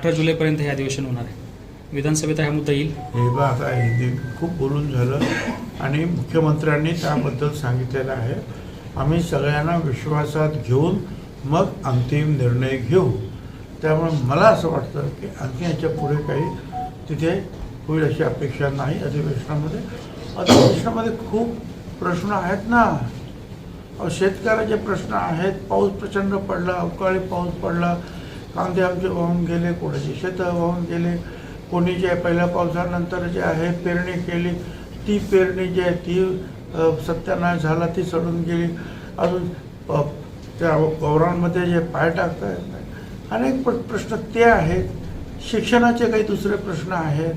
अठरा जुलैपर्यंत हे अधिवेशन होणार आहे. विधानसभेत हा मुद्दा येईल? हे बा आता हे खूप बोलून झालं आणि मुख्यमंत्र्यांनी त्याबद्दल सांगितलेलं आहे. आम्ही सगळ्यांना विश्वासात घेऊन मग अंतिम निर्णय घेऊ. त्यामुळे मला असं वाटतं की आणखी याच्यापुढे काही तिथे होईल अशी अपेक्षा नाही अधिवेशनामध्ये. अधिवेशनामध्ये खूप प्रश्न आहेत ना. शेतकऱ्याचे प्रश्न आहेत. पाऊस प्रचंड पडला अवकाळी पाऊस पडला. कांदे आमचे वाहून गेले कोणाची शेतं वाहून गेले कोणी जे पहिल्या पावसानंतर जे आहे पेरणी केली ती पेरणी जी आहे ती सत्यानाश झाला ती सडून गेली. अजून त्या वावरांमध्ये जे पाय टाकता येत नाही अनेक प्र- प्रश्न ते आहेत. शिक्षणाचे काही दुसरे प्रश्न आहेत.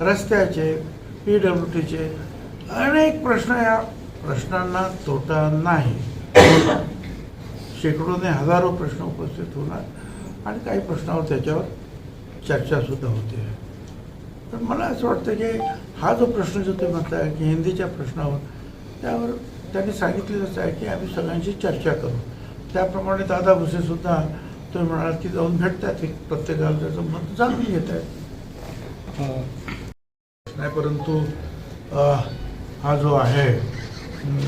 रस्त्याचे पी डब्ल्यू टीचे अनेक प्रश्न या प्रश्नांना तोटा नाही. शेकडोने हजारो प्रश्न उपस्थित होणार. आणि काही प्रश्नावर त्याच्यावर चर्चासुद्धा होते. तर मला असं वाटतं की हा जो प्रश्न जो तुम्ही म्हणताय की हिंदीच्या प्रश्नावर त्यावर त्यांनी सांगितलेलंच आहे की आम्ही सगळ्यांशी चर्चा करू. त्याप्रमाणे दादा भुसेसुद्धा तुम्ही म्हणाल की जाऊन भेटतात एक प्रत्येकाला त्याचं मत जाणून घेत आहेत नाही परंतु हा जो आहे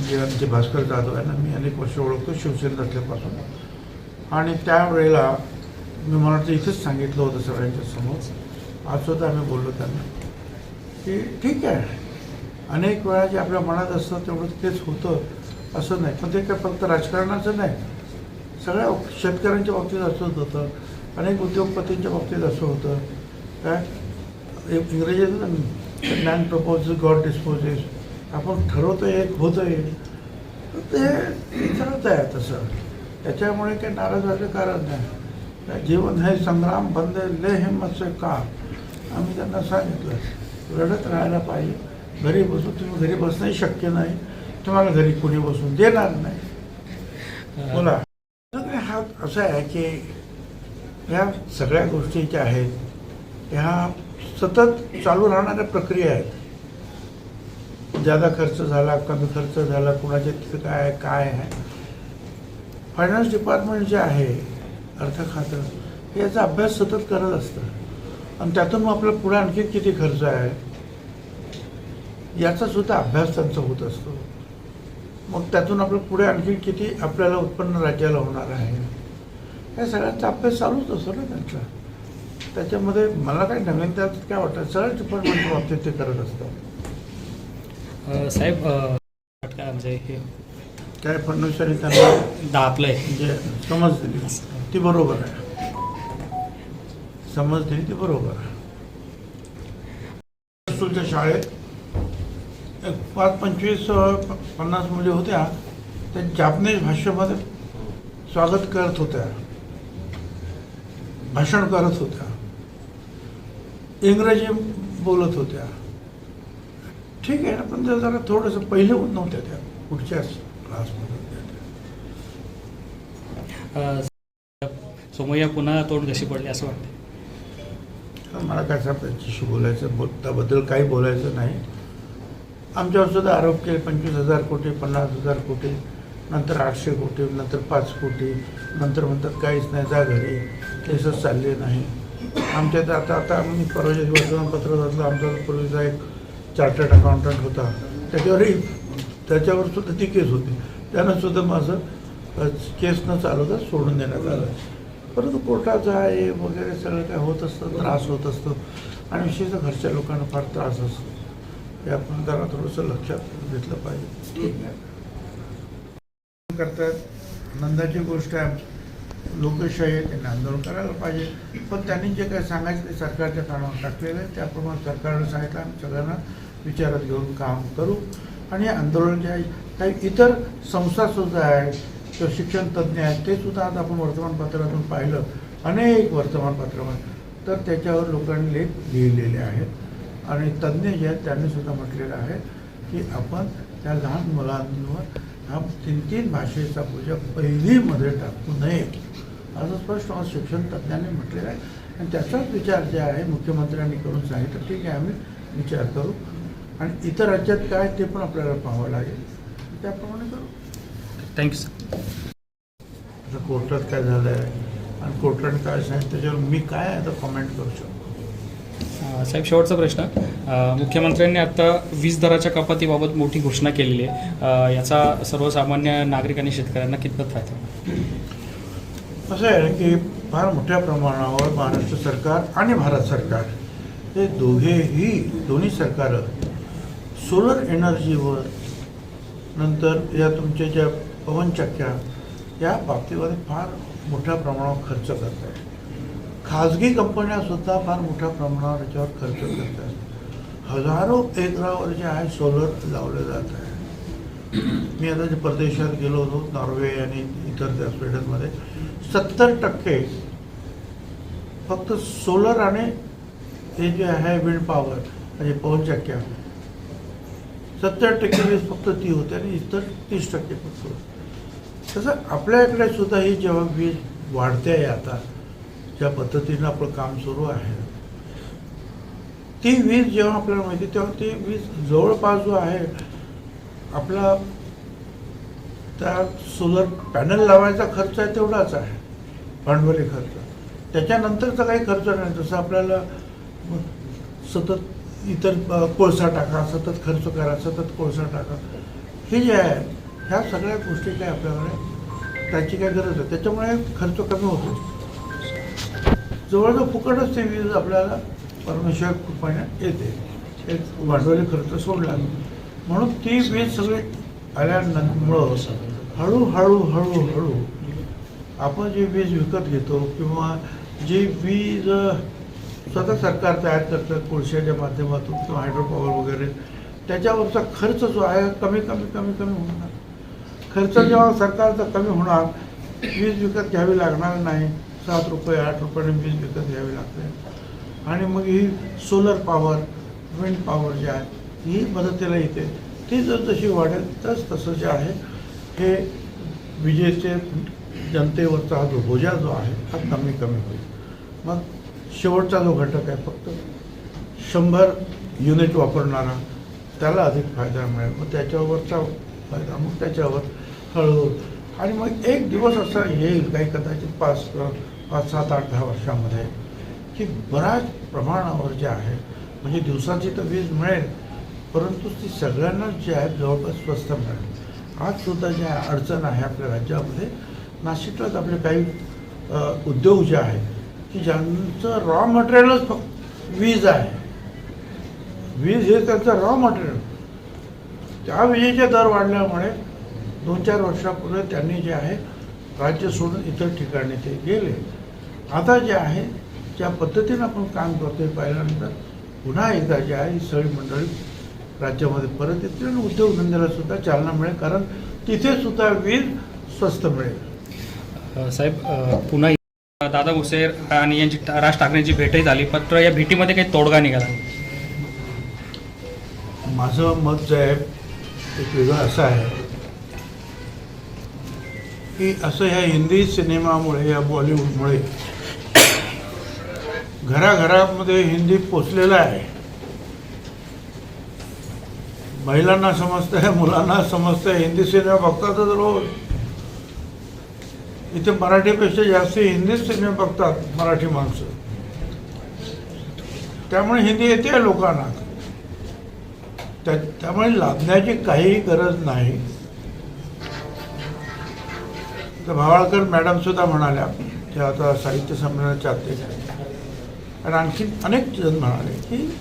जे आमचे भास्कर जाधव आहे ना मी अनेक वर्ष ओळखतो शिवसेनेत असल्यापासून. आणि त्यावेळेला मी मला वाटतं इथंच सांगितलं होतं सगळ्यांच्या समोर. आज सुद्धा आम्ही बोललो त्यांना. की ठीक आहे. अनेक वेळा जे आपल्या मनात असतं तेवढं तेच होतं असं नाही. पण ते काय फक्त राजकारणाचं नाही. सगळ्या शेतकऱ्यांच्या बाबतीत असंच होतं अनेक उद्योगपतींच्या बाबतीत असं होतं. काय? एक इंग्रजीत मॅन प्रपोज गॉड डिस्पोजेस आपण ठरवतो एक होतं एक तर ते विचारत आहे तसं त्याच्यामुळे काही नाराज व्हायचं कारण नाही. जीवन हे संग्राम बंद ले हिम्मत से का आम्ही त्यांना सांगितलं रडत राहायला पाहिजे. घरी बसून तुम्ही घरी बसणंही शक्य नाही. तुम्हाला घरी कोणी बसून देणार नाही. बोला. तर हा असं आहे की ह्या सगळ्या गोष्टी ज्या आहेत ह्या सतत चालू राहणाऱ्या प्रक्रिया आहेत. जादा खर्च झाला कमी खर्च झाला कुणाच्या तिथं काय आहे काय आहे. फायनान्स डिपार्टमेंट जे आहे अर्थ खातं हे याचा अभ्यास सतत करत असतं. आणि त्यातून मग आपलं पुढे आणखी किती खर्च आहे? याचा सुद्धा अभ्यास त्यांचा होत असतो. मग त्यातून आपलं पुढे आणखी किती आपल्याला उत्पन्न राज्याला होणार आहे? या सगळ्यांचा अभ्यास चालूच असतो ना त्यांचा. त्याच्यामध्ये मला काही नवीन त्यात काय वाटतं? सगळ्या डिपार्टमेंटच्या बाबतीत ते करत असतात साहेब अ, हे? काय फडणवीसांनी त्यांना. दापलंय म्हणजे समज दिली ती बरोबर आहे. समज दिली ती बरोबर आहे. स्कूलच्या शाळेत एक पाच पंचवीस पन्नास मुली होत्या. त्या जापनीज भाषेमध्ये स्वागत करत होत्या. भाषण करत होत्या. इंग्रजी बोलत होत्या. ठीक आहे ना पण त्या जरा थोडंसं पहिले नव्हत्या त्या पुढच्याच क्लासमध्ये सोमय्या पुन्हा तोंड कशी पडली असं वाटतं मला काय त्यांच्याशी बोलायचं बोल त्याबद्दल काही बोलायचं नाही. आमच्यावर सुद्धा आरोप केले पंचवीस हजार कोटी पन्नास हजार कोटी नंतर आठशे कोटी नंतर पाच कोटी नंतर म्हणतात काहीच नाही जा घरी केसच चालले नाही. आमच्या तर आता आता आम्ही परवाच्या वर्तमानपत्र वाचलं आमचा पूर्वीचा एक चार्टर्ड अकाउंटंट होता. त्याच्यावरही त्याच्यावर सुद्धा ती केस होती. त्यानं सुद्धा माझं केसनं केस न चालवता सोडून देण्यात आलं. परंतु कोर्टाचा आहे वगैरे सगळं काय होत असतं त्रास होत असतो. आणि विशेषतः घरच्या लोकांना फार त्रास असतो. हे आपण जरा थोडंसं लक्षात घेतलं पाहिजे. ठीक आहे. करतात. नंदाची गोष्ट आहे. लोकशाही आहे त्यांनी आंदोलन करायला पाहिजे. पण त्यांनी जे काही सांगायचं ते सरकारच्या कानावर टाकलेलं आहे. त्याप्रमाणे सरकारनं सांगितलं आम्ही सगळ्यांना विचारात घेऊन काम करू. आणि आंदोलन जे आहे काही इतर संस्थासुद्धा आहेत किंवा शिक्षण तज्ज्ञ आहेत ते सुद्धा आज आपण वर्तमानपत्रातून पाहिलं अनेक वर्तमानपत्रामध्ये तर त्याच्यावर लोकांनी लेख लिहिलेले आहेत. आणि तज्ज्ञ जे आहेत त्यांनी सुद्धा म्हटलेलं आहे की आपण त्या लहान मुलांवर हा तीन तीन भाषेचा पूजा पहिलीमध्ये टाकू नये. असं स्पष्ट आज शिक्षण तज्ज्ञांनी म्हटलेलं आहे. आणि त्याचाच विचार जे आहे मुख्यमंत्र्यांनी करून सांगितलं. ठीक आहे आम्ही विचार करू. आणि इतर राज्यात काय ते पण आपल्याला पाहावं लागेल. त्याप्रमाणे करू. थँक्यू सर आता कोर्टात काय झालं आहे आणि कोर्टाने काय सांगितलं? त्याच्यावर मी काय आता कॉमेंट करू शकतो? साहेब शेवटचा प्रश्न. मुख्यमंत्र्यांनी आता वीज दराच्या कपातीबाबत मोठी घोषणा केलेली आहे. याचा सर्वसामान्य नागरिक आणि शेतकऱ्यांना कितपत फायदा? असं आहे की फार मोठ्या प्रमाणावर महाराष्ट्र सरकार आणि भारत सरकार हे दोघेही दोन्ही सरकारं सोलर एनर्जीवर नंतर या तुमच्या ज्या पवनचक्क्या या बाबतीमध्ये फार मोठ्या प्रमाणावर खर्च करत आहेत खाजगी कंपन्यासुद्धा फार मोठ्या प्रमाणावर याच्यावर खर्च करत आहेत हजारो एकरावर जे आहे सोलर लावले जात आहे. मी आता जे परदेशात गेलो होतो नॉर्वे आणि इतर त्या स्वीडनमध्ये सत्तर टक्के फक्त सोलर आणि हे जे आहे विंड पॉवर म्हणजे पवनचक्क्या सत्तर टक्के वीज फक्त ती होते आणि इतर तीस टक्के फक्त होते. तसं आपल्याकडे सुद्धा ही जेव्हा वीज वाढते आहे आता ज्या पद्धतीनं आपलं काम सुरू आहे ती वीज जेव्हा आपल्याला माहिती तेव्हा ती वीज जवळपास जो आहे आपला त्या सोलर पॅनल लावायचा खर्च आहे तेवढाच आहे भांडवली खर्च त्याच्यानंतरचा काही खर्च नाही जसं आपल्याला सतत इतर कोळसा टाका सतत खर्च करा सतत कोळसा टाका. हे जे आहे ह्या सगळ्या गोष्टी काय आपल्याकडे त्याची काय गरज आहे? त्याच्यामुळे खर्च कमी होतो. जवळजवळ फुकटच ते वीज आपल्याला परमेश्वर कृपाने येते. एक भांडवली खर्च सोडला. म्हणून ती वीज सगळी आल्यामुळं हळूहळू हळूहळू आपण जी वीज विकत घेतो किंवा जी वीज स्वतः सरकार तयार करतं कोळशाच्या माध्यमातून किंवा हायड्रो पॉवर वगैरे. त्याच्यावरचा खर्च जो आहे कमी कमी कमी कमी होणार. खर्च जेव्हा सरकारचा कमी होणार वीज विकत घ्यावी लागणार नाही. सात रुपये आठ रुपयाने वीज विकत घ्यावी लागते. आणि मग ही सोलर पॉवर विंड पॉवर जी आहे ही मदतीला येते. ती जर जशी वाढेल तस तसं जे आहे हे विजेचे जनतेवरचा हा जो बोजा जो आहे हा कमी कमी होईल. मग शेवटचा जो घटक आहे फक्त शंभर युनिट वापरणारा त्याला अधिक फायदा मिळेल. मग त्याच्यावरचा फायदा मग त्याच्यावर हळूहळू. आणि मग एक दिवस असा येईल काही कदाचित पाच पाच सात आठ दहा वर्षामध्ये की बऱ्याच प्रमाणावर जे आहे म्हणजे दिवसाची तर वीज मिळेल परंतु ती सगळ्यांनाच जी आहे जवळपास स्वस्त मिळेल. आजसुद्धा ज्या अडचण आहे आपल्या राज्यामध्ये नाशिकलाच आपले काही उद्योग जे आहेत की ज्यांचं रॉ मटेरियलच फक्त वीज आहे. वीज हे त्यांचं रॉ मटेरियल त्या विजेचे दर वाढल्यामुळे दोन चार वर्षापूर्वी त्यांनी जे आहे राज्य सोडून इतर ठिकाणी ते गेले. आता जे आहे ज्या पद्धतीनं आपण काम करतोय पाहिल्यानंतर पुन्हा एकदा जे आहे ही सगळी मंडळी राज्यामध्ये परत येतील आणि उद्योगधंद्याला सुद्धा चालना मिळेल कारण तिथे सुद्धा वीज स्वस्त मिळेल. साहेब पुन्हा दादा भुसे आणि यांची राज ठाकरेंची भेटही झाली पत्र या भेटीमध्ये काही तोडगा निघाला माझं मत जे आहे एक वेगळं असं आहे की असं ह्या हिंदी सिनेमामुळे या बॉलिवूडमुळे घराघरामध्ये हिंदी पोचलेलं आहे. महिलांना समजतंय मुलांना समजतंय हिंदी सिनेमा बघतातच रोज इथे मराठीपेक्षा जास्त हिंदी सिनेमे बघतात मराठी माणसं. त्यामुळे हिंदी येते लोकांना. त्या त्यामुळे लादण्याची काहीही गरज नाही. तर भावाळकर मॅडम सुद्धा म्हणाल्या त्या आता साहित्य संमेलनाच्या अध्यक्ष आणि आणखी अनेक जण म्हणाले की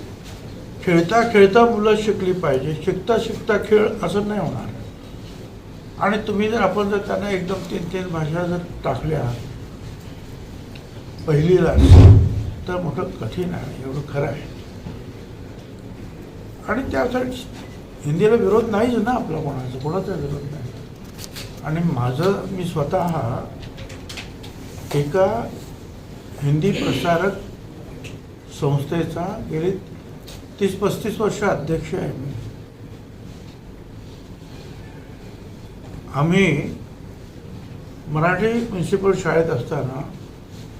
खेळता खेळता मुलं शिकली पाहिजे. शिकता शिकता खेळ असं नाही होणार. आणि तुम्ही जर आपण जर त्यांना एकदम तीन तीन भाषा जर टाकल्या पहिलीला तर मोठं कठीण आहे एवढं खरं आहे. आणि त्यासाठी हिंदीला विरोध नाहीच ना आपला कोणाचा कोणाचा विरोध नाही. आणि माझं मी स्वतः एका हिंदी प्रसारक संस्थेचा गेली तीस पस्तीस वर्ष अध्यक्ष आहे मी. आम्ही मराठी म्युन्सिपल शाळेत असताना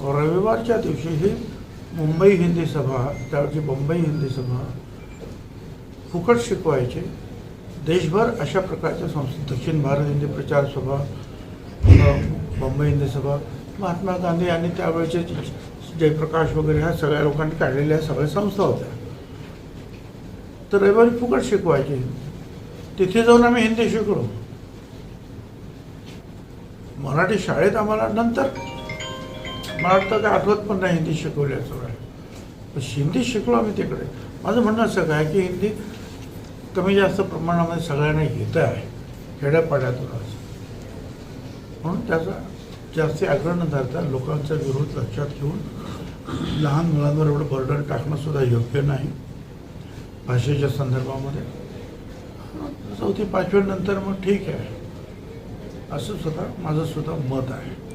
रविवारच्या दिवशीही मुंबई हिंदी सभा त्यावेळची बंबई हिंदी सभा फुकट शिकवायचे. देशभर अशा प्रकारच्या संस्था दक्षिण भारत हिंदी प्रचार सभा बंबई हिंदी सभा महात्मा गांधी आणि त्यावेळेचे जयप्रकाश वगैरे ह्या सगळ्या लोकांनी काढलेल्या सगळ्या संस्था होत्या. तर रविवारी फुकट शिकवायचे. तिथे जाऊन आम्ही हिंदी शिकलो. मराठी शाळेत आम्हाला नंतर मला वाटतं काय आठवत पण नाही हिंदी शिकवल्याचं वेळ पण हिंदी शिकलो आम्ही तिकडे. माझं म्हणणं असं काय की हिंदी कमी जास्त प्रमाणामध्ये सगळ्यांना येत आहे खेड्यापाड्यातूनच म्हणून त्याचा जास्ती आग्रह न धरता लोकांचा विरोध लक्षात घेऊन लहान मुलांवर एवढं बर्डन टाकणंसुद्धा योग्य नाही. भाषेच्या संदर्भामध्ये. चौथी पाचव्यानंतर मग ठीक आहे. असं स्वतः माझं स्वतः मत आहे.